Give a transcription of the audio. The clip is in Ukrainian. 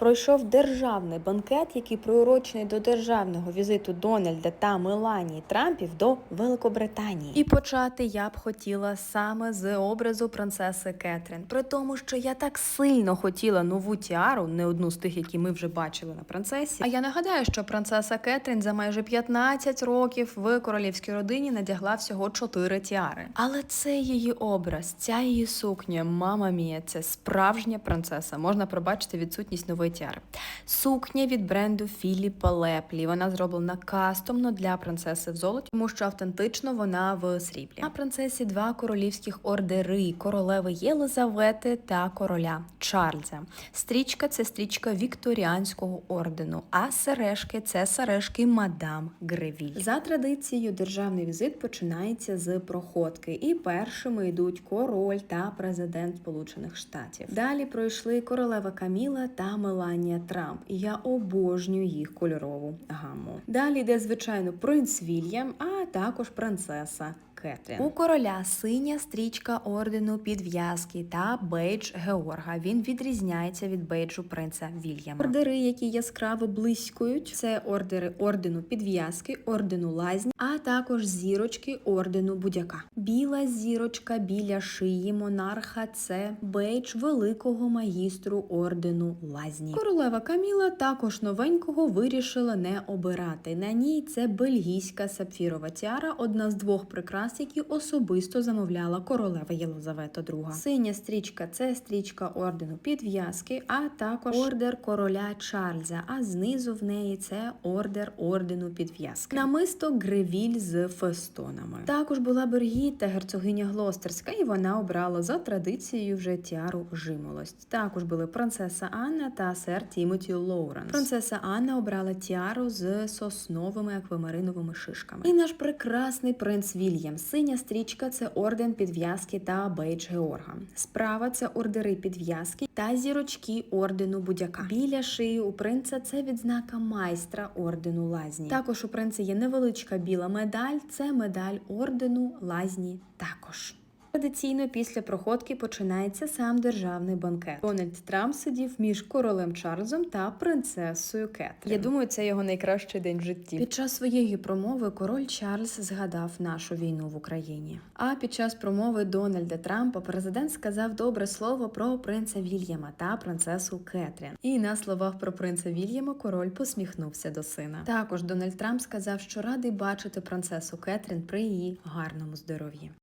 пройшов державний банкет, який приурочений до державного візиту Дональда та Меланії Трампів до Великобританії. І почати я б хотіла саме з образу принцеси Кетрін. При тому, що я так сильно хотіла нову тіару, не одну з тих, які ми вже бачили на принцесі. А я нагадаю, що принцеса Кетрін за майже 15 років в королівській родині надягла всього 4 тіари. Але це її образ, ця її сукня, мама мія, це справжня принцеса. Можна пробачити відсутність нової тіари. Сукня від бренду Філіпа Леплі. Вона зроблена кастомно для принцеси в золоті, тому що автентично вона в сріблі. На принцесі два королівських ордери королеви Єлизавети та короля Чарльза. Стрічка це стрічка Вікторіанського ордену, а сережки це сережки мадам Гревіль. За традицією, державний візит починається з проходки, і першими йдуть король та президент Сполучених Штатів. Далі пройшли королева Каміла та Меланія Трамп. І я обожнюю їх кольорову гамму. Далі йде, звичайно, принц Вільям, а також принцеса. Кетрін. У короля синя стрічка ордену підв'язки та бейдж Георга. Він відрізняється від бейджу принца Вільяма. Ордери, які яскраво блискують, це ордери ордену підв'язки, ордену лазні, а також зірочки ордену будяка. Біла зірочка біля шиї монарха це бейдж великого магістру ордену лазні. Королева Каміла також новенького вирішила не обирати. На ній це бельгійська сапфірова тіара, одна з двох прикрас, які особисто замовляла королева Єлизавета II. Синя стрічка це стрічка ордену підв'язки, а також ордер короля Чарльза. А знизу в неї це ордер ордену підв'язки. Намисто гревіль з фестонами. Також була Бергіта, герцогиня Глостерська, і вона обрала за традицією вже тіару жимолость. Також були принцеса Анна та сер Тімоті Лоуренс. Принцеса Анна обрала тіару з сосновими аквамариновими шишками. І наш прекрасний принц Вільям. Синя стрічка це орден підв'язки та бейдж Георга. Справа це ордери підв'язки та зірочки ордену будяка. Біля шиї у принца це відзнака майстра ордену лазні. Також у принца є невеличка біла медаль. Це медаль ордену лазні також. Традиційно після проходки починається сам державний банкет. Дональд Трамп сидів між королем Чарльзом та принцесою Кетрін. Я думаю, це його найкращий день в житті. Під час своєї промови король Чарльз згадав нашу війну в Україні. А під час промови Дональда Трампа президент сказав добре слово про принца Вільяма та принцесу Кетрін. І на словах про принца Вільяма король посміхнувся до сина. Також Дональд Трамп сказав, що радий бачити принцесу Кетрін при її гарному здоров'ї.